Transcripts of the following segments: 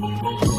Música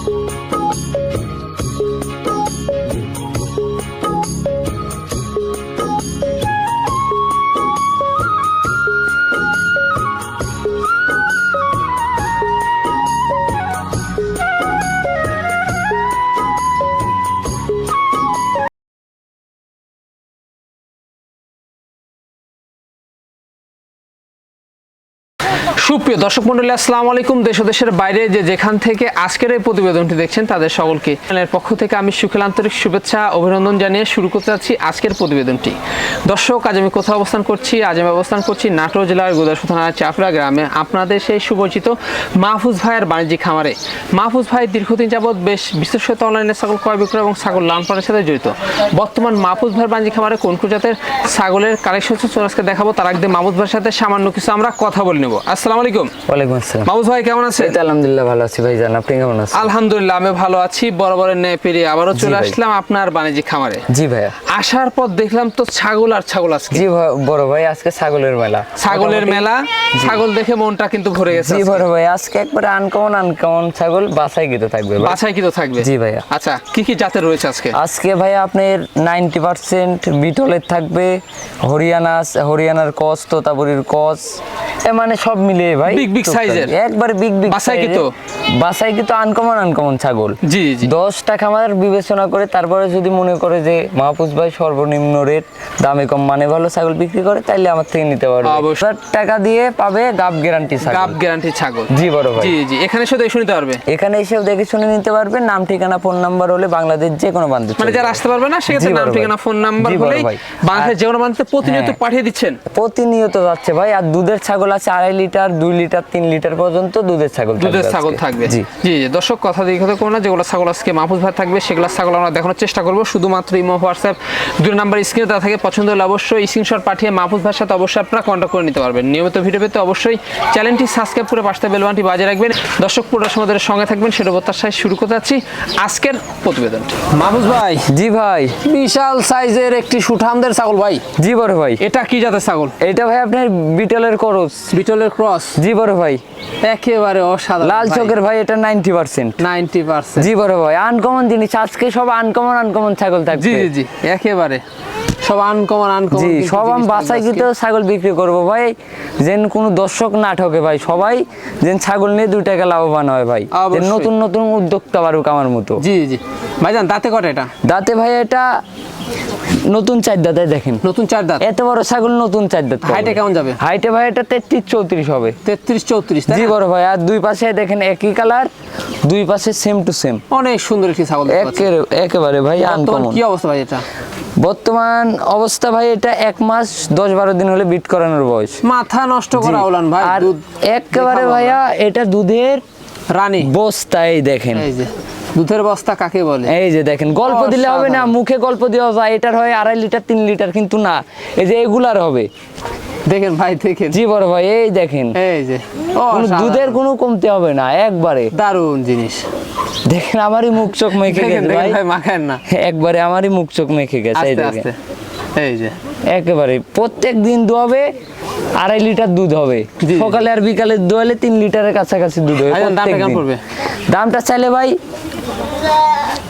সুপ্রিয় দর্শক মন্ডলী, আসসালামু আলাইকুম। দেশ দেশের বাইরে যে যেখান থেকে আজকের এই প্রতিবেদনটি দেখছেন, তাদের সকলকে চ্যানেলের পক্ষ থেকে আমি সুখেল আন্তরিক শুভেচ্ছা, অভিনন্দন জানিয়ে শুরু করতে যাচ্ছি আজকের প্রতিবেদনটি। দর্শক, আজ আমি কোথাও অবস্থান করছি? আজ আমি অবস্থান করছি নাটোর জেলার গোদাসু থানার চাপড়া গ্রামে। আপনাদের সেই সুপরিচিত মাহফুজ ভাইয়ের বাণিজ্যিক খামারে। মাহফুজ ভাই দীর্ঘদিন যাবৎ বেশ বিশেষত অনলাইনে ছাগল ক্রয়, বিক্রয় এবং ছাগল লালন পালনের সাথে জড়িত। বর্তমান মাহফুজ ভাইয়ের বাণিজ্যিক খামারে কোন কোন জাতের ছাগলের কালেকশন চলে আজকে দেখাবো। তার আগে মাহফুজ ভাইয়ের সাথে সামান্য কিছু আমরা কথা বলে নেব। আসসালামু আলাইকুম। ওয়ালাইকুম আসসালাম। মাহফুজ ভাই কেমন আছেন? তো আলহামদুলিল্লাহ ভালো আছি ভাই জান আপনি কেমন আছেন? আলহামদুলিল্লাহ আমি ভালো আছি। বরাবরের ন্যায় পেরিয়ে আবারও চলে আসলাম আপনার বাণিজ্যিক খামারে। জি ভাইয়া। আসার পর দেখলাম তো ছাগল আর ছাগল আজকে। জি বড় ভাই আজকে ছাগলের মেলা। ছাগলের মেলা। ছাগল দেখে মনটা কিন্তু ভরে গেছে জি বড় ভাই আজকে একবারে আনকমন আনকমন ছাগল বাছাই গিয়ে থাকবে বাছাই থাকবে। জি ভাইয়া। আচ্ছা কি কি জাতের রয়েছে আজকে? আজকে ভাই আপনার বিটলের থাকবে হরিয়ানা হরিয়ানার কস তোতাপুরির কস এ মানে সব ভাই Big, big টুকটাক। size-এর। বিগ বিগ বাছাই কি তো? বাসাই কিন্তু আনকমন আনকমন ছাগল। জি জি দশটা খামার বিবেচনা করে তারপরে যদি মনে করে যে মাহফুজ ভাই সর্বনিম্ন রেট দামে কম মানে ভালো ছাগল বিক্রি করে তাইলে আমার থেকে নিতে পারবে। অবশ্যই। টাকা দিয়ে পাবে গাব গ্যারান্টি গাব ছাগল গ্যারান্টি ছাগল। জি বড় ভাই। জি জি। এখানে শুধু এসে নিতে পারবে? এখানে এসে দেখে শুনে নিতে পারবে। নাম ঠিকানা ফোন নাম্বার হলে বাংলাদেশ যে কোনো বান্ধব মানে যারা আসতে পারবে না সেক্ষেত্রে নাম ঠিকানা ফোন নাম্বার ভাই। বাংলাদেশের যে কোনো মানুষকে প্রতিনিয়ত হ্যাঁ। পাঠিয়ে দিচ্ছেন। প্রতিনিয়ত যাচ্ছে ভাই। আর দুধের ছাগল আছে আড়াই লিটার দুই লিটার তিন লিটার পর্যন্ত দুধের ছাগল দুধের ছাগল থাকবে। জি। জি দর্শক কথা দিয়ে কথা করব না যেগুলো ছাগল আজকে মাহফুজ ভাই থাকবে সেগুলো ছাগল আমরা দেখানোর চেষ্টা করব। শুধুমাত্র ইমো হোয়াটসঅ্যাপ দুই নাম্বার স্ক্রিনে দেওয়া থাকে পছন্দ হলে অবশ্যই স্ক্রিনশট পাঠিয়ে মাহফুজ ভাইয়ের সাথে অবশ্যই আপনারা কন্ট্যাক্ট করে নিতে পারবেন। নিয়মিত ভিডিও পেতে অবশ্যই চ্যানেলটি সাবস্ক্রাইব করে পাশে বেলবানটি বাজিয়ে রাখবেন। দর্শক পুরো সময় সঙ্গে থাকবেন সেটা প্রত্যাশায় শুরু করতে যাচ্ছি আজকের প্রতিবেদন মাহফুজ ভাই। জি ভাই। বিশাল সাইজের একটি সুঠামদের ছাগল ভাই। জি বড় ভাই। এটা কি জাতের ছাগল? এটা ভাই আপনার বিটলের করস। বিটলের ক্রস। জি বড় ভাই। একেবারে অসাধারণ লাল চোখের ভাই এটা নাইনটি পার্সেন্ট। Ninety percent. জি বড় ভাই আনকমন জিনিস আজকে সব আনকমন আনকমন ছাগল থাকবে। জি জি জি একেবারে। সব আনকমন আনকমন জি সব আমি ছাগল বিক্রি করব ভাই। যেন কোনো দর্শক না ঠকে ভাই সবাই যেন ছাগল নিয়ে দুই টাকা লাভবান হয় ভাই। নতুন নতুন উদ্যোক্তা পারুক আমার মতো। জি জি। ভাইজান দাঁতে কটা এটা? দাঁতে ভাই এটা নতুন চার দাঁতে দেখেন। নতুন চার দাঁত? এত বড় ছাগল নতুন চার দাঁত হাইটে কেমন যাবে? হাইটে ভাই এটা তেত্রিশ চৌত্রিশ হবে। তেত্রিশ চৌত্রিশ জি বড় ভাই আর দুই পাশে দেখেন একই কালার দুই পাশে সেম টু সেম অনেক সুন্দর একটি ছাগল। একেবারে ভাই আনকমন কি অবস্থা ভাই এটা? বর্তমান অবস্থা ভাই এটা এক মাস দশ বারো দিন হলে বিট করানোর বয়স। মাথা নষ্ট করা জি। উলান ভাই আর একেবারে ভাইয়া এটা দুধের রানী। বস্তায় দেখেন। এই যে। দুধের বস্তা কাকে বলে? এই যে দেখেন গল্প দিলে হবে না মুখে গল্প দেওয়া যায় এটার হয় আড়াই লিটার তিন লিটার কিন্তু না এই যে এগুলার হবে। দেখেন ভাই দেখেন। জি বড় ভাই এই দেখেন। এই যে দুধের কোনো কমতে হবে না একবারে। দারুণ জিনিস। দেখেন আমারই মুখ চোখ মেখে গেছে ভাই। ভাই মাখেন না। একবারে আমারই মুখ চোখ মেখে গেছে এই দেখেন। এই যে। একেবারে। প্রত্যেক দিন দোয়াবে আড়াই লিটার দুধ হবে। সকালে আর বিকালে দোয়ালে তিন লিটারের কাছাকাছি দুধ হবে? দামটা চাইলে ভাই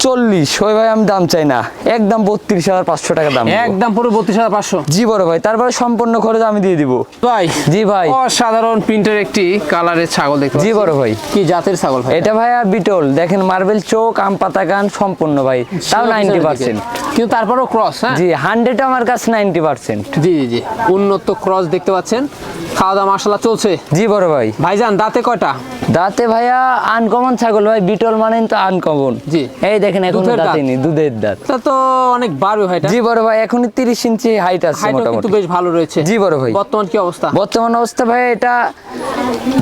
চল্লিশ। ওই ভাই আমি দাম চাই না। একদম বত্রিশ হাজার পাঁচশো টাকা দাম একদম পুরো বত্রিশ হাজার পাঁচশো। জি বড় ভাই তারপরে সম্পূর্ণ খরচ আমি দিয়ে দিব। ভাই জি ভাই। অসাধারণ প্রিন্টের একটি কালারের ছাগল দেখতে জি বড় ভাই। কি জাতের ছাগল ভাই? এটা ভাই আর বিটল। দেখেন মার্বেল চোক আম পাতা গান সম্পূর্ণ ভাই। তাও নাইনটি পার্সেন্ট কিন্তু তারপরেও ক্রস হ্যাঁ? জি হান্ড্রেড আমার কাছে নাইনটি পার্সেন্ট জি জি জি। উন্নত ক্রস দেখতে পাচ্ছেন। খাওয়া দাওয়া মশলা চলছে। জি বড় ভাই। ভাইজান দাঁতে কয়টা? দাঁতে ভাইয়া আনকমন ছাগল ভাই বিটল মানে তো আনকমন। জি। এই দেখেন এখন দুধের দাঁত। দাঁতে? নি দুধের দাঁত। তা তো অনেক বাড়বে ভাইটা জি বড় ভাই এখনই তিরিশ ইঞ্চি হাইট আছে কিন্তু মোটামুটি। বেশ ভালো রয়েছে। জি বড় ভাই। বর্তমান কি অবস্থা? বর্তমান অবস্থা ভাই এটা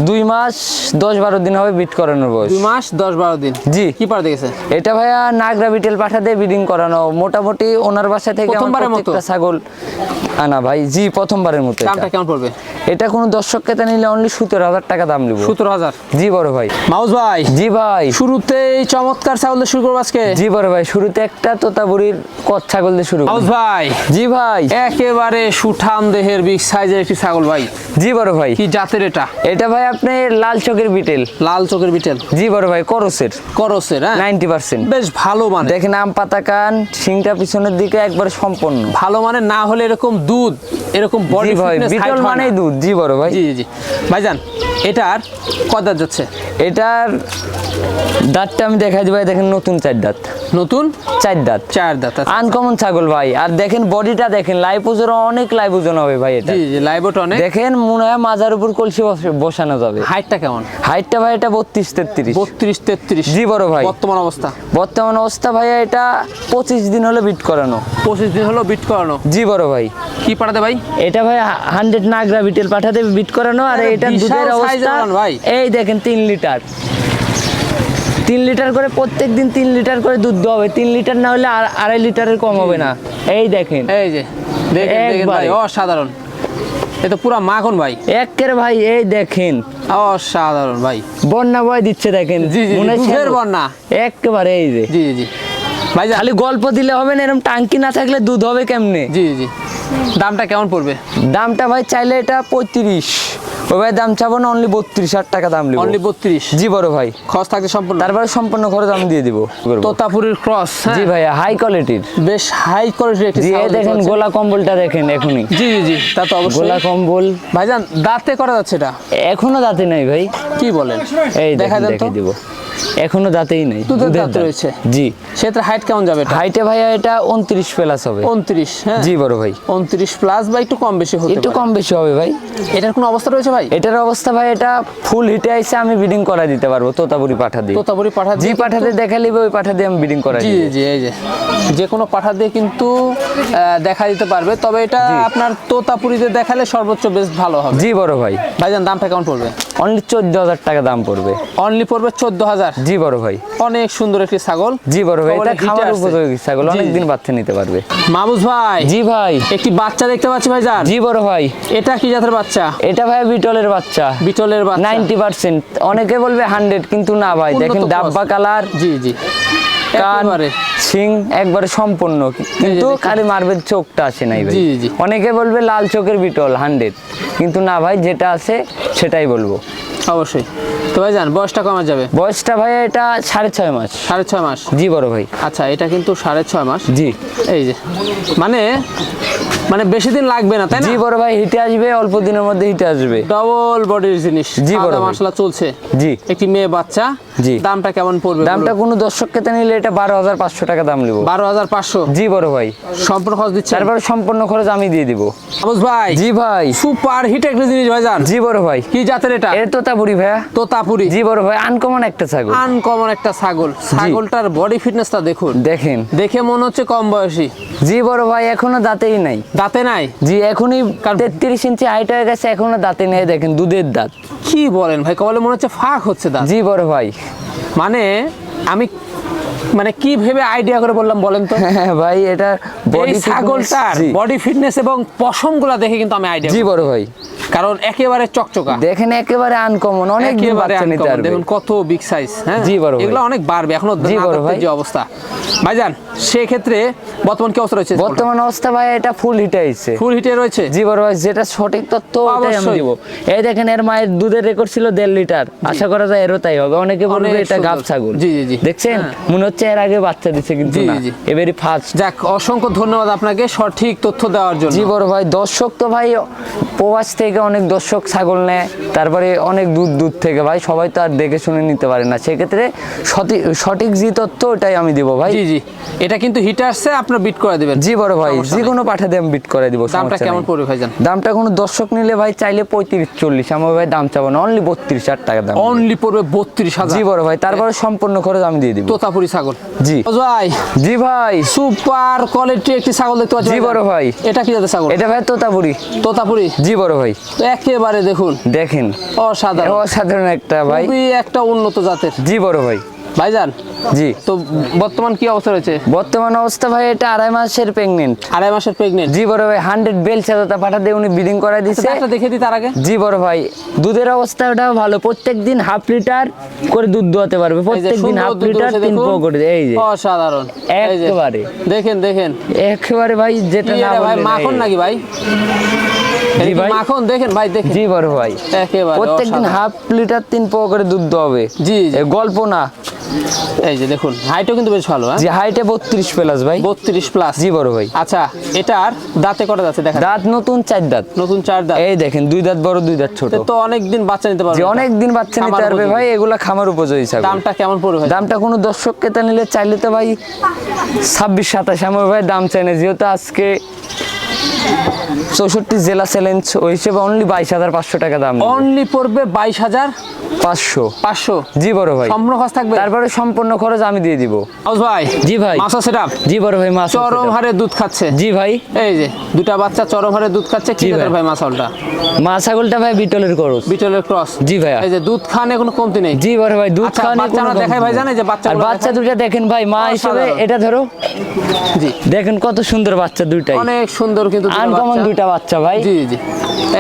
দুই মাস দশ বারো দিন হবে বিট করানোর বয়স। দুই মাস দশ বারো দিন। জি। কি পার দেখেছে? এটা ভাইয়া নাগরা বিটেল পাঠা দিয়ে ব্রিডিং করানো। মোটামুটি ওনার বাসা থেকে আমার? প্রত্যেকটা ছাগল আনা ভাই। জি প্রথমবারের মতো। দামটা কেমন পড়বে? এটা কোনো দর্শক ক্রেতা নিলে অনলি সতেরো হাজার টাকা দাম নিব। সতেরো হাজার? জি বড় ভাই। মাউস ভাই জি ভাই। শুরুতেই চমৎকার ছাগল শুরু করব আজকে। জি বড় ভাই শুরুতে একটা তোতাবুড়ির কচ ছাগল দিয়ে শুরু মাউস ভাই জি ভাই। একেবারে সুঠাম দেহের বিগ সাইজের একটি ছাগল ভাই। জি বড় ভাই। কি জাতের এটা? এটা ভাই আপনি লাল চকের বিটেল। লাল চোখের বিটেল। জি বড় ভাই করসের। করসের হ্যাঁ? Ninety percent. বেশ ভালো মানে দেখেন আম পাতা কান সিংটা পিছনের দিকে একবারে সম্পন্ন ভালো মানে না হলে এরকম দুধ এরকম বডি ভাই বিটল মানেই দুধ। জি বড় ভাই। জি জি জি। ভাইজান এটার কদার যাচ্ছে? এটার দাঁতটা আমি দেখাই দিই ভাই দেখেন নতুন চার দাঁত। নতুন? চার দাঁত। চার দাঁত আনকমন ছাগল ভাই। আর দেখেন বডিটা দেখেন লাইভ ওজন অনেক লাইভ ওজন হবে ভাই এটা। জি জি লাইভট অনেক। দেখেন মনে হয় মাজার উপর কলসি বস- বসানো যাবে। হাইটটা কেমন? হাইটটা ভাই এটা বত্রিশ তেত্রিশ। বত্রিশ তেত্রিশ। জি বড় ভাই। বর্তমান অবস্থা? বর্তমান অবস্থা ভাইয়া এটা পঁচিশ দিন হলে বিট করানো। পঁচিশ দিন হলো বিট করানো। জি বড় ভাই। কি পাঠাতে ভাই? এটা ভাই হান্ড্রেড নাগরা বিটেল পাঠাতে বিট করানো আর এটা দুধের অবস্থা। ভাই। এই দেখেন তিন লিটার। তিন লিটার করে প্রত্যেক দিন তিন লিটার করে দুধ দেওয়া হবে। তিন লিটার না হলে আর আড়াই লিটারের কম হবে না। এই দেখেন। এই যে দেখেন ভাই অসাধারণ। এ তো পুরা মাখন ভাই। একের ভাই এই দেখেন। অসাধারণ ভাই। বন্যা বয় দিচ্ছে দেখেন। জি, জি, দুধের। বন্যা। একেবারে এই যে। জি জি ভাইজান। খালি গল্প দিলে হবে না এরকম টাঙ্কি না থাকলে দুধ হবে কেমনে? জি জি। দামটা কেমন পড়বে? দামটা ভাই চাইলে এটা পঁয়ত্রিশ। ওই ভাই দাম চাবো না অনলি বত্রিশ হাজার টাকা দাম লিব অনলি বত্রিশ? জি বড় ভাই। খরচ থাকছে সম্পূর্ণ? তারপরে সম্পূর্ণ খরচ আমি দিয়ে দিব। তোতাপুরির ক্রস জি ভাইয়া হাই কোয়ালিটির বেশ হাই কোয়ালিটির একটি জি দেখেন গোলা কম্বলটা দেখেন এখনই। জি জি জি তা তো অবশ্যই। গোলা কম্বল। ভাইজান দাঁতে করা যাচ্ছে এটা? এখনও দাঁতে নাই ভাই। কি বলেন? এই দেখা দেখে দিব। এখনও দাঁতেই নাই। দুধের দাঁত রয়েছে। জি। সেটা হাইট কেমন যাবে হাইটে ভাই এটা 29 প্লাস হবে। 29 হ্যাঁ? জি বড় ভাই। 29 প্লাস বা একটু কম বেশি হতে একটু কম বেশি হবে ভাই। এটার কোন অবস্থা রয়েছে ভাই? এটার অবস্থা ভাই এটা ফুল হিটে আইছে আমি বিডিং করা দিতে পারব তোতাবুরি পাঠা দিই তোতাবুরি পাঠা দিই জি পাঠাতে দেখা লিবে ওই পাঠা দিই আমি বিডিং করা দিই জি জি এই যে। যে কোনো পাঠা দিয়ে কিন্তু দেখা দিতে পারবে। তবে এটা আপনার তোতাপুরিতে দেখালে সর্বোচ্চ বেশ ভালো হবে। জি বড় ভাই। ভাইজান দামটা কেমন পড়বে? অনলি 14000 টাকা দাম পড়বে। অনলি পড়বে 14000 কালার জি বড় ভাই। অনেক সুন্দর একটি ছাগল। জি বড় ভাই এটা খাওয়ার উপযোগী ছাগল অনেক দিন বাচ্চা নিতে পারবে। মামুজ ভাই। জি ভাই। একটি বাচ্চা দেখতে পাচ্ছি ভাই জান জি বড় ভাই। এটা কি জাতের বাচ্চা? এটা ভাই বিটলের বাচ্চা। বিটলের বাচ্চা। 90% অনেকে বলবে 100 কিন্তু না ভাই। দেখেন ডাব্বা কালার। জি জি। অনেকে বলবে লাল চোখের বিটল হান্ড্রেড। কিন্তু না ভাই যেটা আছে সেটাই বলব। অবশ্যই। তো ভাই যান বয়সটা কমা যাবে? বয়সটা ভাই এটা সাড়ে ছয় মাস। সাড়ে ছয় মাস? জি বড় ভাই। আচ্ছা এটা কিন্তু সাড়ে ছয় মাস। জি। এই যে মানে মানে বেশি দিন লাগবে না তাই না? জি বড় ভাই হিটে আসবে অল্প দিনের মধ্যে হিটে আসবে। ডবল বডির জিনিস। জি, বড় মাসলা চলছে। জি। একটি মেয়ে বাচ্চা জি। দামটা কেমন পড়বে দামটা কোনো দর্শক খেতে নিলে এটা বারো হাজার পাঁচশো টাকা দাম নিব। বারো হাজার পাঁচশো? জি বড় ভাই। সম্পূর্ণ খরচ দিচ্ছে তারপরে সম্পূর্ণ খরচ আমি দিয়ে দিব। ভাই জি ভাই। সুপার হিট একটা জিনিস ভাইজান জি বড় ভাই। কি জাতের এটা? এর তোতা বুড়ি ভাইয়া। তোতাপুরি। জি বড় ভাই আনকমন একটা ছাগল। আনকমন একটা ছাগল। ছাগলটার বডি ফিটনেসটা দেখুন। দেখেন। দেখে মনে হচ্ছে কম বয়সী। জি বড় ভাই এখনও দাঁতেই নাই। দাঁতে নাই? জি এখনই তেত্রিশ ইঞ্চি হাইট হয়ে গেছে এখনও দাঁতে নেই দেখেন দুধের দাঁত। কি বলেন ভাই কবলে মনে হচ্ছে ফাঁক হচ্ছে দাঁত। জি বড় ভাই। মানে আমি মানে কি ভেবে আইডিয়া করে বললাম বলেন তো? হ্যাঁ ভাই এটা বডি ছাগলটার বডি ফিটনেস এবং পশমগুলা দেখে কিন্তু আমি আইডিয়া জি বড় ভাই। কারণ একেবারে চকচকা। দেখেন একেবারে আনকমন অনেক দিন বাচ্চা নিতে। পারবে। দেখুন কত বিগ সাইজ হ্যাঁ? জি বড় ভাই। এগুলো অনেক বাড়বে এখনও জি বড় ভাই। যে অবস্থা। ভাইজান সেক্ষেত্রে বর্তমান কি অবস্থা রয়েছে? বর্তমান অবস্থা ভাই এটা ফুল হিটে আইছে। ফুল হিটে রয়েছে? জি বড় ভাই যেটা সঠিক তথ্য ওটাই আমি। দিব। এই দেখেন এর মায়ের দুধের রেকর্ড ছিল দেড় লিটার আশা করা যায় এরও তাই হবে। অনেকে বলবে এটা গাব ছাগল। জি, জি। দেখছেন? হ্যাঁ। মনে হচ্ছে এর আগে বাচ্চা দিছে কিন্তু না। ফার্স্ট যাক অসংখ্য ধন্যবাদ আপনাকে সঠিক তথ্য দেওয়ার জন্য। জি বড় ভাই দর্শক তো ভাই প্রবাস থেকে অনেক দর্শক ছাগল নেয় তারপরে অনেক দুধ দুধ থেকে ভাই সবাই তো আর দেখে শুনে নিতে পারে না। সেক্ষেত্রে সঠিক যে তথ্য ওটাই আমি দিব ভাই। জি জি। এটা কিন্তু হিটে আসছে আপনার বিট করে দিবেন। জি বড় ভাই যে কোনো পাঠা দিয়ে আমি বিট করে দিব দামটা কেমন। পড়বে ভাইজান? দামটা কোনো দর্শক নিলে ভাই চাইলে পঁয়ত্রিশ চল্লিশ। আমার ভাই দাম চাবো না অনলি বত্রিশ হাজার টাকা দাম। অনলি পড়বে বত্রিশ হাজার। জি বড় ভাই তারপরে সম্পূর্ণ খরচ আমি দিয়ে দিব। তোতাপুরি ছাগল। জি। ভাই। জি ভাই। সুপার কোয়ালিটি একটি ছাগল দেখতে পাচ্ছি জি বড় ভাই। এটা কি জাতের ছাগল? এটা ভাই তোতাপুরি। তোতাপুরি? জি বড় ভাই। একেবারে দেখুন। দেখেন। অসাধারণ। অসাধারণ একটা ভাই। একটা উন্নত জাতের। জি বড় ভাই। ভাইজান? জি। তো বর্তমান কি অবস্থা রয়েছে? বর্তমান অবস্থা ভাই এটা আড়াই মাসের প্রেগনেন্ট আড়াই মাসের প্রেগনেন্ট জি বড় ভাই হান্ড্রেড বেল সাদাতা পাঠা দিয়ে উনি ব্রিডিং করাই দিচ্ছে দেখে দিই তার আগে। জি বড় ভাই দুধের অবস্থাটাও ভালো। প্রত্যেক দিন হাফ লিটার করে দুধ দোয়াতে পারবে। প্রত্যেক দিন হাফ লিটার তিন পো করে এই যে। অসাধারণ। একেবারে। দেখেন দেখেন। একেবারে ভাই যেটা না ভাই মাখন নাকি ভাই? জি ভাই। মাখন? দেখেন ভাই দেখেন। জি বড় ভাই। একেবারে প্রত্যেক দিন হাফ লিটার তিন পো করে দুধ দোয়াবে। জি। গল্প না। এই যে দেখুন হাইটও কিন্তু বেশ ভালো হ্যাঁ? হাইটে বত্রিশ প্লাস ভাই। বত্রিশ প্লাস জি বড় ভাই। আচ্ছা এটার দাঁতে কটা যাচ্ছে দেখা দাঁত নতুন চার দাঁত। নতুন চার দাঁত। এই দেখেন দুই দাঁত বড় দুই দাঁত ছোট। তো অনেক দিন বাচ্চা নিতে পারবে যে অনেক দিন বাচ্চা নিতে পারবে ভাই এগুলা খামার উপযোগী ছাগল। দামটা কেমন পড়বে ভাই? দামটা কোনো দর্শক ক্রেতা নিলে চাইলে তো ভাই ছাব্বিশ সাতাশ আমার ভাই দাম চাই না যেহেতু আজকে চৌষট্টি জেলা চ্যালেঞ্জ ওই হিসেবে অনলি বাইশ হাজার পাঁচশো টাকা দাম অনলি পড়বে বাইশ হাজার পাঁচশো। পাঁচশো। জি বড় ভাই। সম্পূর্ণ খরচ থাকবে? তারপরে সম্পূর্ণ খরচ আমি দিয়ে দিব। হাউস ভাই জি ভাই। মাছা সেটা? জি বড় ভাই মাছ চরম হারে দুধ খাচ্ছে। জি ভাই। এই যে দুটা বাচ্চা চরম হারে দুধ খাচ্ছে কি জাতের ভাই। ভাই মাছালটা মা ছাগলটা ভাই বিটলের করস। বিটলের ক্রস। জি ভাইয়া। এই যে দুধ খানে কোনো কমতি নেই। জি বড় ভাই দুধ আচ্ছা, বাচ্চা কোনো দেখাই ভাই জানে যে আর বাচ্চা দেখাই? দুটা দেখেন ভাই মা হিসেবে এটা ধরো। জি। দেখেন কত সুন্দর বাচ্চা দুইটাই। অনেক সুন্দর কিন্তু আনকমন। দুইটা বাচ্চা ভাই। জি জি।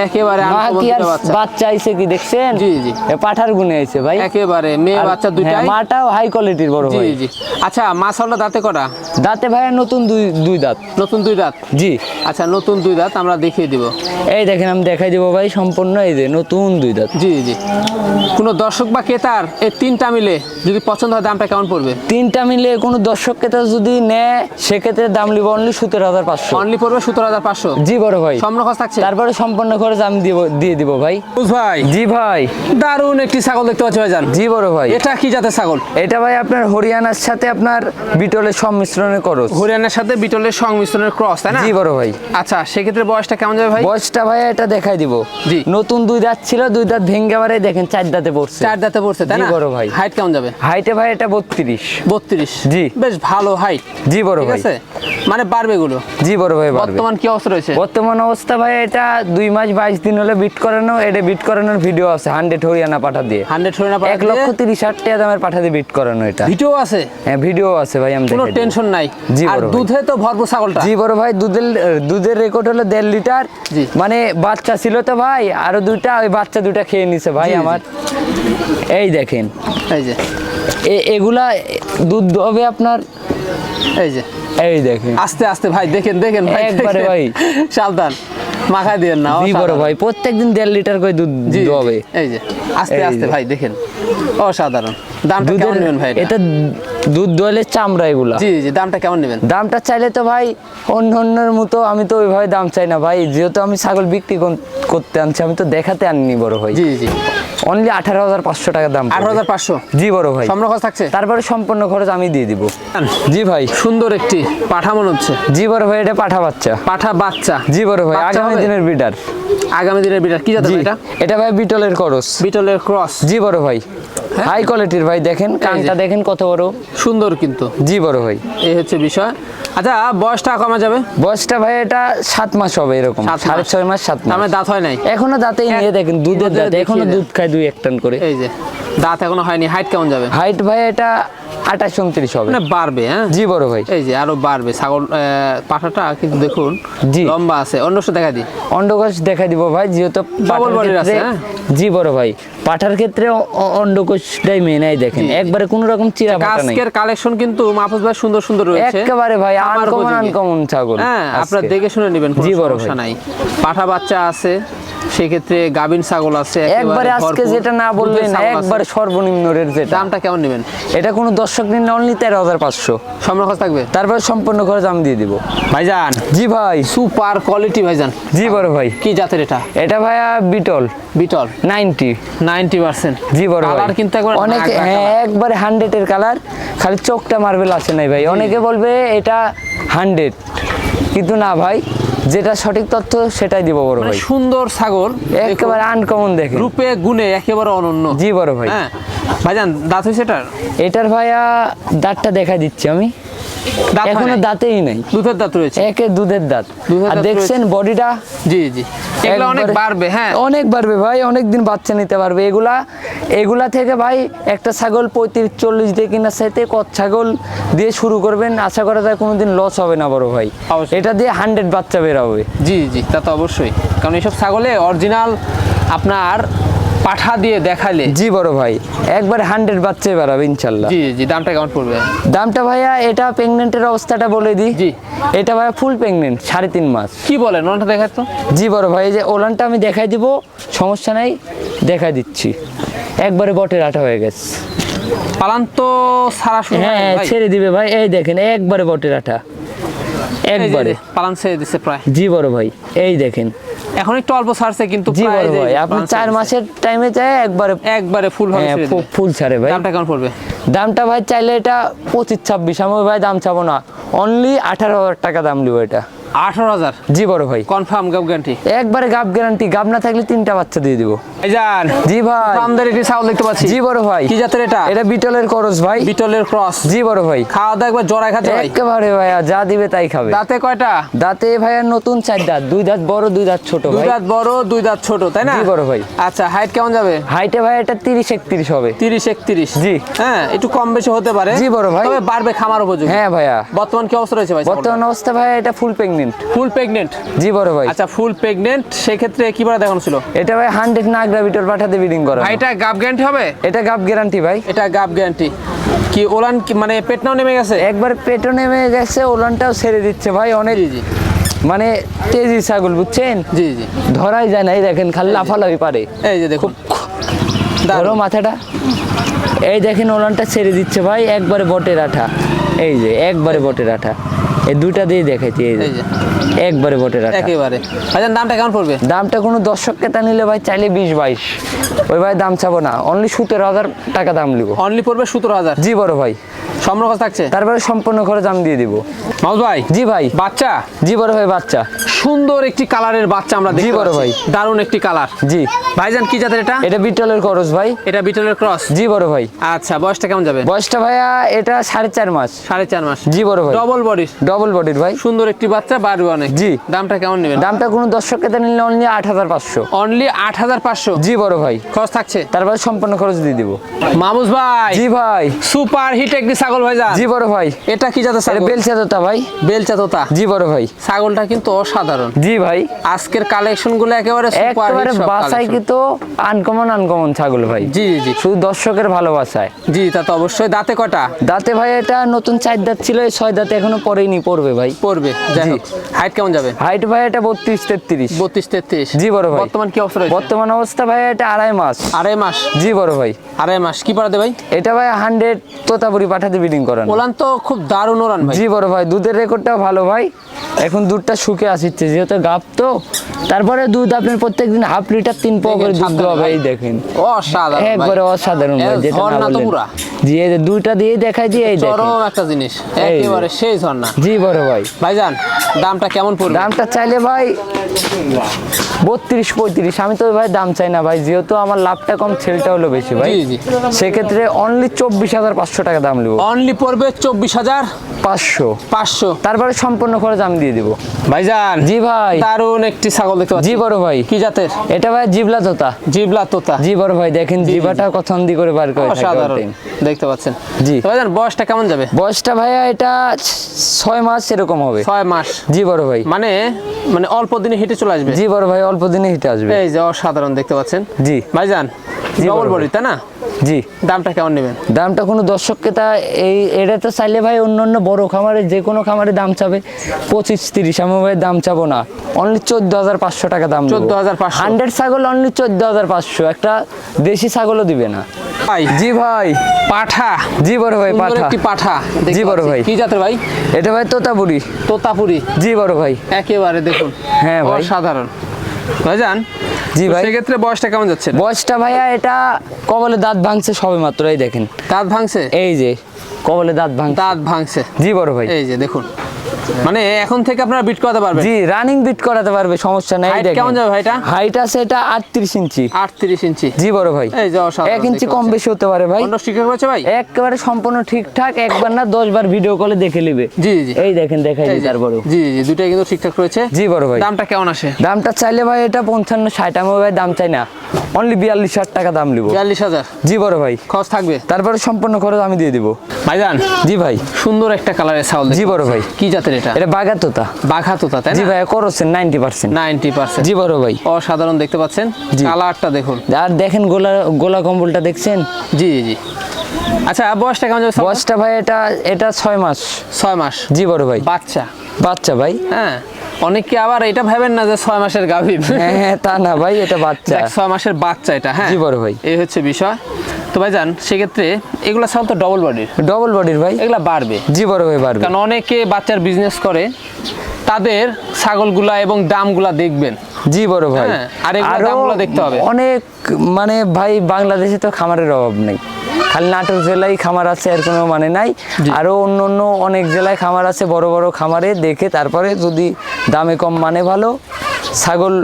একেবারে মা uncommon কি আর দুটো বাচ্চা আইছে কি দেখছেন? জি, জি। এ পাঠার গুনে আইছে ভাই। একেবারে মেয়ে বাচ্চা দুইটাই। হ্যাঁ, মাটাও হাই কোয়ালিটির বড় ভাই। জি। জি আচ্ছা মাছালটা দাঁতে কটা? দাঁতে ভাইয়া নতুন দুই দুই দাঁত। নতুন দুই দাঁত? জি। আচ্ছা নতুন দুই দাঁত আমরা দেখিয়ে দিব। এই দেখেন আমি দেখাই দিব ভাই সম্পূর্ণ এই যে নতুন দুই দাঁত। জি জি। কোনো দর্শক বা ক্রেতার এই তিনটা মিলে যদি পছন্দ হয় দামটা কেমন পড়বে? তিনটা মিলে কোনো দর্শক ক্রেতা যদি নেয় সেক্ষেত্রে দাম লিব অনলি সতেরো হাজার পাঁচশো। অনলি পড়বে সতেরো হাজার পাঁচশো। জি বড় ভাই। সম্পূর্ণ খরচ থাকছে। তারপরে সম্পূর্ণ খরচ আমি দিব দিয়ে দিব ভাই। ভাই। জি ভাই। দারুণ একটি ছাগল দেখতে পাচ্ছি ভাই জান জি বড় ভাই। এটা কি জাতের ছাগল? এটা ভাই আপনার হরিয়ানার সাথে আপনার বিটলের সংমিশ্রণে করস। হরিয়ানার সাথে বিটলের সংমিশ্রণের ক্রস তাই না? জি বড় ভাই। আচ্ছা সেক্ষেত্রে বয়সটা কেমন যাবে ভাই? বয়সটা ভাই এটা দেখাই দিব। জি। নতুন দুই দাঁত ছিল দুই দাঁত ভেঙ্গে বারে দেখেন চার দাঁতে পড়ছে। চার দাঁতে পড়ছে তাই না? বড় ভাই। হাইট কেমন যাবে? হাইটে ভাই এটা বত্রিশ। বত্রিশ। জি। বেশ ভালো হাইট জি বড় ঠিক ভাই। আছে? মানে বাড়বে এগুলো। জি বড় ভাই পারবে বর্তমান কি অবস্থা? রয়েছে? বর্তমান অবস্থা ভাই এটা দুই মাস বাইশ দিন হলে বিট করানো এটা বিট করানোর ভিডিও আছে হান্ড্রেড হরিয়ানা পাঠা দিয়ে। হান্ড্রেড হরিয়ানা এক লক্ষ তিরিশ হাজার টাকা দামের পাঠা দিয়ে বিট করানো এটা। ভিডিও আছে? হ্যাঁ ভিডিও আছে ভাই আমি কোনো টেনশন নাই। জি আর দুধে তো ভরপুর ছাগলটা। জি বড় ভাই দুধের দুধের রেকর্ড হলো দেড় লিটার। মানে বাচ্চা ছিল তো ভাই আরও দুইটা ওই বাচ্চা দুইটা খেয়ে নিছে ভাই। আমার। এই দেখেন। এই যে। এগুলা দুধ হবে আপনার এই যে। এই দেখেন। আস্তে আস্তে ভাই দেখেন দেখেন ভাই একবারে। ভাই। সাবধান মাখা দিয়েন না জি বড় ভাই প্রত্যেকদিন দেড় লিটার করে দুধ জি, হবে এই যে আস্তে আস্তে ভাই দেখেন। অসাধারণ। দামটা দুধ কেমন নেবেন ভাই এটা? দুধ দোয়ালে চামড়া এগুলা। জি জি দামটা কেমন নেবেন? দামটা চাইলে তো ভাই অন্য অন্যের মতো আমি তো ওইভাবে দাম চাই না ভাই। যেহেতু আমি ছাগল বিক্রি করতে আনছি আমি তো দেখাতে আনিনি বড় ভাই। জি জি। অনলি আঠারো হাজার পাঁচশো টাকা দাম আঠারো হাজার পাঁচশো? জি বড় ভাই। সম্পূর্ণ খরচ থাকছে? তারপরে সম্পূর্ণ খরচ আমি দিয়ে দিব। জি ভাই। সুন্দর একটি পাঠা মনে হচ্ছে। জি বড় ভাই এটা পাঠা বাচ্চা। পাঠা বাচ্চা। জি বড় ভাই আগামী দিনের বিডার আগামী দিনের বিটার কি জাতের এটা? এটা ভাই বিটলের করস। বিটলের ক্রস। জি বড় ভাই। হ্যাঁ? হাই কোয়ালিটির ভাই দেখেন কানটা দেখেন কত বড়। সুন্দর কিন্তু। জি বড় ভাই। এই হচ্ছে বিষয়। আচ্ছা বয়সটা কমে যাবে? বয়সটা ভাই এটা সাত মাস হবে এরকম। সাড়ে ছয় মাস সাত মাস মানে দাঁত হয় নাই? এখনও দাঁতেই নিয়ে দেখেন দুধের দুধের দাঁত। এখনও দুধ খায় দুই এক টান করে। এই যে। দাঁত এখনও হয়নি হাইট কেমন যাবে? হাইট ভাই এটা আঠাশ উনত্রিশ হবে। মানে বাড়বে হ্যাঁ? জি বড় ভাই। এই যে আরও বাড়বে। ছাগল পাঠাটা কিন্তু দেখুন জি। লম্বা আছে। অন্য সাথে দেখা দিই। অন্ডকোষ দেখা দিব ভাই যেহেতু পাঠার বডির আছে, হ্যাঁ? জি বড় ভাই। পাঠার ক্ষেত্রে অন্ডকোষটাই মেন এই দেখেন। একবারে কোনো রকম চিরা ফাটা নেই। আজকের কালেকশন কিন্তু মাহফুজ ভাই সুন্দর সুন্দর রয়েছে। একেবারে ভাই আনকমন আনকমন ছাগল হ্যাঁ আপনারা দেখে শুনে নেবেন কোনো জি বড় সমস্যা ভাই। নাই। পাঠা বাচ্চা আছে। সেক্ষেত্রে গাবিন ছাগল আছে একবারে আজকে যেটা না বললেন ছাগল একবারে সর্বনিম্ন রেট যেটা। দামটা কেমন নেবেন? এটা কোনো দর্শক নিন অনলি তেরো হাজার পাঁচশো। সম্মান খরচ থাকবে? তারপরে সম্পূর্ণ খরচ আমি দিয়ে দিব। ভাইজান? জি ভাই। সুপার কোয়ালিটি ভাইজান। জি বড় ভাই। কি জাতের এটা? এটা ভাইয়া beetle. Beetle. Ninety. Ninety percent. জি বড় ভাই। কালার কিন্তু একবার অনেকে হ্যাঁ। একবারে হান্ড্রেড এর কালার খালি চোখটা মার্বেল আছে নাই ভাই। অনেকে বলবে এটা হান্ড্রেড কিন্তু না ভাই যেটা সঠিক তথ্য সেটাই দিব বড় মানে ভাই। সুন্দর ছাগল একেবারে আনকমন দেখে রূপে গুণে একেবারে অনন্য। জি বড় ভাই। হ্যাঁ। ভাইজান দাঁত হয়েছে এটার? এটার ভাইয়া দাঁতটা দেখা দিচ্ছি আমি। এখনও দাঁতেই নেই। দুধের দাঁত রয়েছে? একে দুধের দাঁত। আর দেখছেন বডিটা? জি জি। এগুলো অনেক বাড়বে হ্যাঁ। অনেক বাড়বে ভাই অনেক দিন বাচ্চা নিতে পারবে। এগুলা এগুলা থেকে ভাই একটা ছাগল পঁয়ত্রিশ চল্লিশ দিয়ে কিনা সাথে কত ছাগল দিয়ে শুরু করবেন আশা করা যায় কোনোদিন লস হবে না বড় ভাই। এটা দিয়ে হান্ড্রেড বাচ্চা বেরোবে জি জি তা তো অবশ্যই। কারণ এইসব ছাগলে অরিজিনাল আপনার পাঠা দিয়ে দেখালে? জি বড় ভাই একবার হান্ড্রেড বাচ্চাই বেরাবে ইনশাল্লাহ। জি জি দামটা কেমন পড়বে? দামটা ভাইয়া এটা প্রেগনেন্টের অবস্থাটা বলে দিই। জি। এটা ভাইয়া ফুল প্রেগনেন্ট সাড়ে তিন মাস। কি বলেন ওনাটা দেখায় তো। জি বড় ভাই এই যে ওলানটা আমি দেখাই দিব সমস্যা নাই দেখাই দিচ্ছি। একবারে বটের আটা হয়ে গেছে। পালান তো সারা হ্যাঁ ছেড়ে দিবে ভাই এই দেখেন একবারে বটের আটা একবারে। পালান ছেড়ে দিছে প্রায়। জি বড় ভাই এই দেখেন। এখন একটু অল্প ছাড়ছে কিন্তু জি বড় ভাই আপনি চার মাসের টাইমে চাই একবারে একবারে ফুল দিবে। ফুল ছাড়ে ভাই। দামটা কেমন পড়বে? দামটা ভাই চাইলে এটা পঁচিশ ছাব্বিশ আমি ভাই দাম চাবো না। অনলি আঠারো হাজার টাকা দাম লিব এটা। আঠারো হাজার। জি বড় ভাই। কনফার্ম গাব গ্যারান্টি? একবারে গাব গ্যারান্টি গাব না থাকলে তিনটা বাচ্চা দিয়ে দিব। যান জি ভাই। আমাদের একটি ছাগল দেখতে পাচ্ছি। জি বড় ভাই। কি জাতের এটা? এটা বিটলের করস ভাই। বিটলের ক্রস। জি বড় ভাই। খাওয়া দাওয়া একবার খাচ্ছে ভাই একেবারে ভাইয়া যা দিবে তাই খাবে। দাঁতে কয়টা? দাঁতে ভাইয়া নতুন চার দাঁত দুই দাঁত বড় দুই দাঁত ছোট দুই দাঁত বড় দুই দাঁত ছোট তাই না? জি বড় ভাই। আচ্ছা হাইট কেমন যাবে? হাইটে ভাই এটা তিরিশ একত্রিশ হবে। তিরিশ একত্রিশ। জি। হ্যাঁ একটু কম বেশি হতে পারে। জি বড় ভাই। তবে বাড়বে খামার উপযোগী। হ্যাঁ ভাইয়া। বর্তমান কি অবস্থা রয়েছে ভাই বর্তমান অবস্থা ভাইয়া এটা ফুল প্রেগনেন্ট ফুল প্রেগনেন্ট জি বড় ভাই। আচ্ছা ফুল প্রেগনেন্ট সেক্ষেত্রে কি বলে দেখানো ছিল? এটা ভাই হান্ড্রেড নাগরা বিটল পাঠাতে বিডিং করা। ভাই এটা গাব গ্যারান্টি হবে? এটা গাব গ্যারান্টি ভাই। এটা গাব গ্যারান্টি কি ওলান কি মানে পেটনাও নেমে গেছে? একবার পেটো নেমে গেছে ওলানটাও ছেড়ে দিচ্ছে ভাই অনেক। জি মানে তেজি ছাগল বুঝছেন? জি জি। ধরাই যায় না এই দেখেন খালি লাফালাফি পারে। এই যে দেখুন। ধরো। মাথাটা। এই দেখেন ওলানটা ছেড়ে দিচ্ছে ভাই একবারে বটের আঠা। এই যে একবারে বটের আঠা। এই দুটা দিয়ে দেখাইছি এই যে। একবারে বটের আঠা একেবারে। ভাইজান দামটা কেমন পড়বে? দামটা কোনো দর্শক ক্রেতা নিলে ভাই চাইলে বিশ বাইশ। ওই ভাই দাম চাবো না অনলি সতেরো হাজার টাকা দাম লিব অনলি পড়বে সতেরো হাজার। জি বড় ভাই। সম্পর্ক থাকছে? তারপরে সম্পূর্ণ খরচ আমি দিয়ে দিব। মাউস ভাই? জি ভাই। বাচ্চা? জি বড় ভাই বাচ্চা। সুন্দর একটি কালারের বাচ্চা আমরা দেখতে বড় ভাই। দারুণ একটি কালার। জি। ভাইজান কি জাতের এটা? এটা বিটলের খরচ ভাই। এটা বিটলের ক্রস? জি বড় ভাই। আচ্ছা বয়সটা কেমন যাবে? বয়সটা ভাইয়া এটা সাড়ে চার মাস। সাড়ে চার মাস। জি বড় ভাই। ডবল বডির ডবল বডির ভাই। সুন্দর একটি বাচ্চা বাড়বে অনেক জি। দামটা কেমন নেবেন? দামটা কোনো দর্শক ক্রেতা নিলে অনলি আট হাজার পাঁচশো। অনলি আট হাজার পাঁচশো? জি বড় ভাই। খরচ থাকছে? তারপরে সম্পূর্ণ খরচ দিয়ে দিব। মামুস ভাই। জি ভাই। সুপার হিট একটি ছাগল ভাই জি বড় ভাই। এটা কি জাতের ছাগল? বেলচা তোতা ভাই। বেলচা তোতা। জি বড় ভাই। ছাগলটা কিন্তু অসাধারণ। জি ভাই। আজকের কালেকশনগুলো একেবারে সুপার একেবারে বাসায় কিন্তু আনকমন আনকমন ছাগল ভাই। জি জি শুধু দর্শকের ভালোবাসায়। জি তা তো অবশ্যই। দাঁতে কটা? দাঁতে ভাই এটা নতুন চার দাঁত ছিল এই ছয় দাঁতে এখনও পরেই নি পড়বে ভাই। পড়বে যাই হোক হাইট কেমন যাবে? হাইট ভাই এটা বত্রিশ তেত্রিশ। বত্রিশ তেত্রিশ। জি বড় ভাই। বর্তমান কি অবস্থা রয়েছে? বর্তমান অবস্থা ভাই এটা আড়াই মাস। আড়াই মাস? জি বড় ভাই। আড়াই মাস। কি পাঠাতে ভাই? এটা ভাই হান্ড্রেড তোতাপুরি পাঠাতে বিডিং করান। ওলান তো খুব দারুণ ওলান ভাই। জি বড় ভাই দুধের রেকর্ডটাও ভালো ভাই। এখন দুধটা শুকে আসছে যেহেতু গাপ তো তারপরে দুধ আপনার প্রত্যেকদিন হাফ লিটার তিন পাও করে দুধ দেওয়া ভাই। দেখেন। অসাধারণ একবারে অসাধারণ ভাই যেটা না পুরা। জি এই দুইটা দিয়ে দেখাই দিয়ে এই দেখেন। চরম একটা জিনিস। একেবারে সেই ঝর্ণা। জি বড় ভাই। ভাইজান দামটা কেমন পড়বে? দামটা চাইলে ভাই বত্রিশ পঁয়ত্রিশ। আমি তো ভাই দাম চাই না ভাই যেহেতু আমার লাভটা কম ছেলটা হলো বেশি ভাই। সেক্ষেত্রে অনলি চব্বিশ হাজার পাঁচশো টাকা দাম নেব। অনলি পড়বে চব্বিশ হাজার পাঁচশো। পাঁচশো। তারপরে সম্পূর্ণ খরচ আমি দিয়ে দিব। ভাইজান জি ভাই। দারুণ একটি ছাগল দেখতে পাচ্ছি। জি বড় ভাই। কি জাতের? এটা ভাই জিবলা তোতা। জিবলা তোতা। জি বড় ভাই দেখেন জিবাটা কথন দি করে বার করে অসাধারণ। দেখতে পাচ্ছেন। জি। তো ভাইজান বয়সটা কেমন যাবে? বয়সটা ভাইয়া এটা ছয় মাস এরকম হবে। ছয় মাস। জি বড় ভাই। মানে মানে অল্প দিনে হেঁটে চলে আসবে? জি বড় ভাই অল্প দিনে হিটে আসবে। এই যে অসাধারণ দেখতে পাচ্ছেন। জি। ভাইজান ডবল বডি তাই না? জি। দামটা কেমন নেবেন? দামটা কোনো দর্শককে তা এই এটা তো চাইলে ভাই অন্য অন্য বড় খামারে যে কোনো খামারে দাম চাবে। পঁচিশ তিরিশ আমি ভাই দাম চাবো না। অনলি চোদ্দ হাজার পাঁচশো টাকা দাম 14,500 হান্ড্রেড ছাগল অনলি চোদ্দ হাজার পাঁচশো। একটা দেশি ছাগলও দিবে না। ভাই। জি ভাই। পাঠা। জি বড় ভাই পাঠা। একটি পাঠা। জি, বড় ভাই। কি জাতের ভাই? এটা ভাই তোতাপুরি। তোতাপুরি। জি বড় ভাই। একেবারে দেখুন। হ্যাঁ ভাই। অসাধারণ। ভাইজান জি ভাই। সেক্ষেত্রে বয়সটা কেমন যাচ্ছে? বয়সটা ভাইয়া এটা কবলে দাঁত ভাঙছে সবে মাত্র এই দেখেন। দাঁত ভাঙছে? এই যে কবলে দাঁত ভাঙছে। দাঁত ভাঙছে। জি বড় ভাই। এই যে দেখুন। মানে এখন থেকে আপনারা বিট করাতে পারবেন। জি রানিং বিট করাতে পারবে সমস্যা নাই Height কেমন যাবে ভাই এটা? হাইট আছে এটা আটত্রিশ ইঞ্চি। আটত্রিশ ইঞ্চি। জি বড় ভাই। এই যে অসাধারণ এক ইঞ্চি কম বেশি হতে পারে ভাই। অন্য শিক্ষক রয়েছে ভাই? একেবারে সম্পূর্ণ ঠিকঠাক একবার না দশ বার ভিডিও কলে দেখে নিবে। জি জি এই দেখেন দেখাই দিই যে, তারপরেও। জি জি দুটাই কিন্তু ঠিকঠাক রয়েছে। জি বড় ভাই। দামটা কেমন আসে? দামটা চাইলে ভাই এটা পঞ্চান্ন ষাট আমি ভাই দাম চাই না। অনলি বিয়াল্লিশ ষাট টাকা দাম নিব। বিয়াল্লিশ হাজার? জি বড় ভাই। খরচ থাকবে? তারপরে সম্পূর্ণ খরচ আমি দিয়ে দিব। ভাইজান জি ভাই। সুন্দর একটা কালারের ছাগল জি বড় ভাই। কি জাতের এটা? এটা বাগাতোতা বাঘা তোতা তাই জি ভাই করছেন নাইনটি পার্সেন্ট। Ninety percent. জি বড় ভাই। অসাধারণ দেখতে পাচ্ছেন। কালারটা দেখুন। আর দেখেন গোলা গোলা কম্বলটা দেখছেন? জি জি আচ্ছা বয়সটা কেমন যাবে? বয়সটা ভাই এটা এটা ছয় মাস। ছয় মাস। জি বড় ভাই। বাচ্চা। বাচ্চা ভাই। হ্যাঁ। অনেকে আবার এটা ভাবেন না যে ছয় মাসের গাভীর হ্যাঁ হ্যাঁ তা না ভাই এটা বাচ্চা। ছয় মাসের বাচ্চা এটা হ্যাঁ। জি বড় ভাই। এই হচ্ছে বিষয়। তো ভাই যান সেক্ষেত্রে এগুলো ছাগল তো ডবল বডির ডবল বডির ভাই। এগুলা বাড়বে। জি বড় ভাই পারবে কারণ অনেকে বাচ্চার বিজনেস করে তাদের ছাগলগুলা এবং দামগুলা দেখবেন। জি বড় ভাই। হ্যাঁ, আর এগুলো দামগুলো দেখতে হবে। অনেক মানে ভাই বাংলাদেশে তো খামারের অভাব নেই। খালি নাটোর জেলায় খামার আছে এর কোনো মানে নাই। জি। আরও অন্য অন্য অনেক জেলায় খামার আছে বড় বড় খামারে দেখে তারপরে যদি দামে কম মানে ভালো ছাগল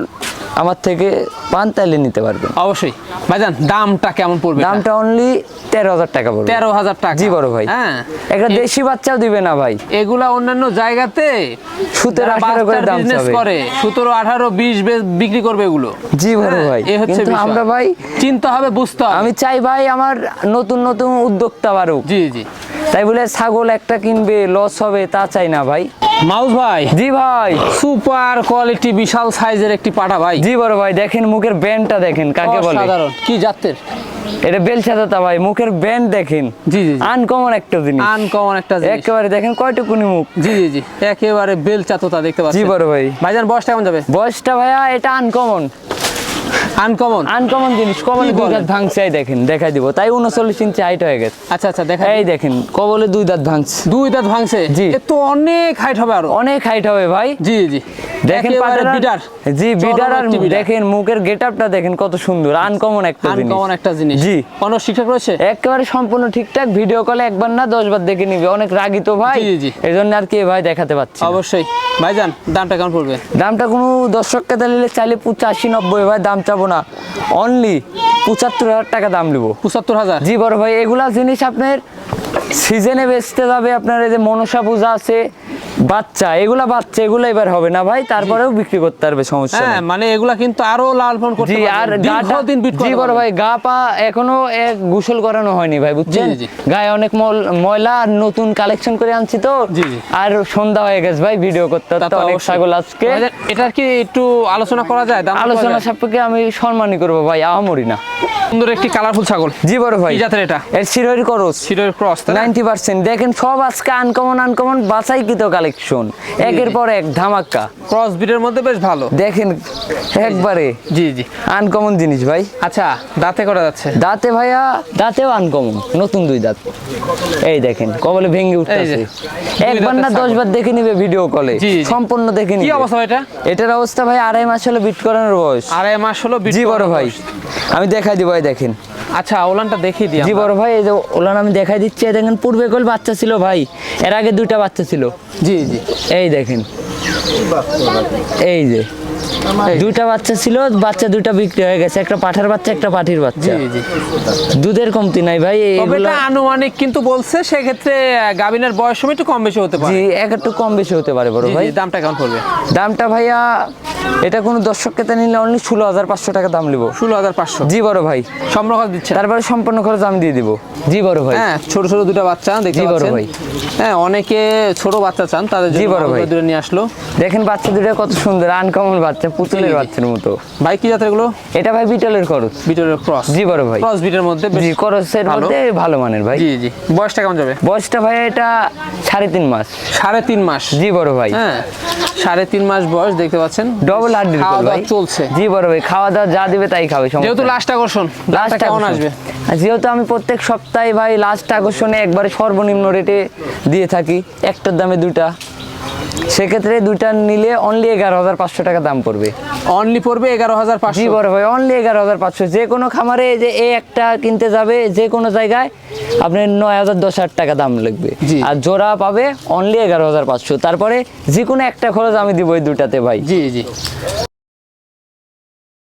আমার থেকে পান তাইলে নিতে পারবেন। অবশ্যই। ভাইজান দামটা কেমন পড়বে দামটা অনলি তেরো হাজার টাকা পড়বে। তেরো হাজার টাকা। জি বড় ভাই। হ্যাঁ। একটা দেশি বাচ্চাও দিবে না ভাই। এগুলা অন্যান্য জায়গাতে সতেরো আঠারো করে দাম করে সতেরো আঠারো বিশ বিক্রি করবে এগুলো। জি বড় হ্যাঁ, ভাই। এ হচ্ছে আমরা ভাই চিন্তা হবে বুঝতে আমি চাই ভাই আমার নতুন নতুন উদ্যোক্তা বাড়ুক। জি জি। তাই বলে ছাগল একটা কিনবে লস হবে তা চাই না ভাই। মাউস ভাই। জি ভাই। সুপার কোয়ালিটি বিশাল সাইজের একটি পাঠা ভাই। জি বড় ভাই। দেখেন মুখের ব্যান্ডটা দেখেন কাকে বলে? অসাধারণ। কি জাতের? এটা বেলসাদাতা ভাই মুখের ব্যান্ড দেখেন। জি জি আনকমন একটা জিনিস। আনকমন একটা জিনিস। একেবারে দেখেন কয়টুকুনি মুখ। জি জি জি। একেবারে বেল চাততা দেখতে জি বড় ভাই। ভাইজান বয়সটা কেমন যাবে? বয়সটা ভাইয়া এটা আনকমন আনকমন আনকমন জিনিস কবলে দুই দাঁত ভাঙছে এই দেখেন দেখাই দিব। তাই উনচল্লিশ ইঞ্চি হাইট হয়ে গেছে। আচ্ছা আচ্ছা দেখা এই দেখেন কবলে দুই দাঁত ভাঙছে। দুই দাঁত ভাঙছে? জি। তো অনেক হাইট হবে আরও। অনেক হাইট হবে ভাই। জি জি। দেখেন বিডার জি বিডার আর। দেখেন মুখের গেটআপটা দেখেন কত সুন্দর আনকমন একটা জিনিস। আনকমন একটা জিনিস। জি। কোনো শিক্ষক রয়েছে? একেবারে সম্পূর্ণ ঠিকঠাক ভিডিও কলে একবার না দশ বার দেখে নিবে। অনেক রাগি তো ভাই। জি, জি। এই জন্য আর কি ভাই দেখাতে পাচ্ছি অবশ্যই। ভাইজান দামটা কেমন পড়বে? দামটা কোনো দর্শককে দিলে চাইলে পঁচাশি নব্বই ভাই দাম চাবো না। অনলি পঁচাত্তর হাজার টাকা দাম নেব। পঁচাত্তর হাজার? জি বড় ভাই এগুলা জিনিস আপনার সিজনে বেচতে যাবে আপনার এই যে মনসা পূজা আছে বাচ্চা এগুলা বাচ্চা এগুলো এবার হবে না ভাই? তারপরেও বিক্রি করতে পারবে সমস্যা হ্যাঁ মানে এগুলা কিন্তু আরও লাল ফোন করতে আর গাটা দিন বিট জি বড় ভাই গা পা এখনও এক গোসল করানো হয়নি ভাই বুঝছেন। গায়ে অনেক ময়লা আর নতুন কালেকশন করে আনছি তো। আর সন্ধ্যা হয়ে গেছে ভাই ভিডিও করতে করতে অনেক ছাগল আজকে। এটার কি একটু আলোচনা করা যায়? আলোচনা সাপেক্ষে আমি সম্মানই করব ভাই আহামরি না। সুন্দর একটি কালারফুল ছাগল। জি বড় ভাই। কি জাতের এটা? এর শিরোর ক্রস। শিরোর ক্রস? Ninety percent. দেখেন সব আজকে আনকমন আনকমন বাছাইকৃত কালেকশন একের পর এক ধামাক্কা। ক্রস বিটের মধ্যে বেশ ভালো। দেখেন একবারে জি জি। আনকমন জিনিস ভাই। আচ্ছা দাঁতে করা যাচ্ছে? দাঁতে ভাইয়া দাঁতেও আনকমন নতুন দুই দাঁত। এই দেখেন কবলে ভেঙে উঠতেছে। একবার না দশ বার দেখে নিবে ভিডিও কলে। সম্পূর্ণ দেখে কি অবস্থা এটা? এটার অবস্থা ভাই আড়াই মাস হলো বিট করানোর বয়স। আড়াই মাস হলো বিট জি বড় ভাই আমি দেখাই দিব ভাই দেখেন। আচ্ছা ওলানটা দেখিয়ে দিই জি। বড় ভাই এই যে ওলান আমি দেখাই দিচ্ছি দেখেন পূর্বে কল বাচ্চা ছিল ভাই এর আগে দুইটা বাচ্চা ছিল। জি জি। এই দেখেন। এই যে। দুইটা বাচ্চা ছিল বাচ্চা দুইটা বিক্রি হয়ে গেছে একটা পাঠার বাচ্চা একটা পাঠির বাচ্চা। দুধের কমতি নাই ভাই এটা আনুমানিক কিন্তু বলছে সেক্ষেত্রে আহ, গাভিনের বয়স সময় একটু কম বেশি হতে পারে। জি এক একটু কম বেশি হতে পারে বড় ভাই। দামটা কেমন পড়বে? দামটা ভাইয়া এটা কোনো দর্শক কেতা নিলে অনলি ষোলো হাজার পাঁচশো টাকা দাম নিব। ষোলো হাজার পাঁচশো। জি বড় ভাই। সম্রক্ষণ দিচ্ছে তারপরে সম্পূর্ণ খরচ আমি দিয়ে দিব। জি বড় ভাই। হ্যাঁ ছোট ছোট দুটো বাচ্চা দেখতে জি, বড় ভাই। হ্যাঁ অনেকে ছোট বাচ্চা চান তাদের জি, বড় ভাই। দূরে নিয়ে আসলো। দেখেন বাচ্চা দুটো কত সুন্দর আনকমন বাচ্চা। পুতুলের জি, জি। বাচ্চার মতো। ভাই কি জাতের এগুলো? এটা ভাই বিটলের খরচ। বিটের ক্রস। জি বড় ভাই। ক্রস বিটের মধ্যে জি ভালো। মধ্যে ভালো মানের ভাই। জি জি। বয়সটা কেমন যাবে? বয়সটা ভাই এটা সাড়ে তিন মাস। সাড়ে তিন মাস। জি বড় ভাই। হ্যাঁ। সাড়ে তিন মাস বয়স দেখতে পাচ্ছেন। ডবল খাওয়া ভাই। দাওয়া চলছে। জি বড় ভাই খাওয়া দাওয়া যা দিবে তাই খাবে যেহেতু লাস্ট আকর্ষণ লাস্ট কেমন আসবে? আর যেহেতু আমি প্রত্যেক সপ্তাহে ভাই লাস্ট আকর্ষণে একবারে সর্বনিম্ন রেটে দিয়ে থাকি একটার দামে দুটা সেক্ষেত্রে দুইটা নিলে অনলি এগারো হাজার পাঁচশো টাকা দাম পড়বে। অনলি পড়বে এগারো হাজার পাঁচশো। বড় ভাই অনলি এগারো হাজার পাঁচশো। যে কোনো খামারে যে এ একটা কিনতে যাবে যে কোনো জায়গায় আপনি নয় হাজার দশ হাজার টাকা দাম লাগবে। আর জোড়া পাবে অনলি এগারো হাজার পাঁচশো। তারপরে যে কোনো একটা খরচ আমি দিব এই দুটাতে ভাই। জি জি।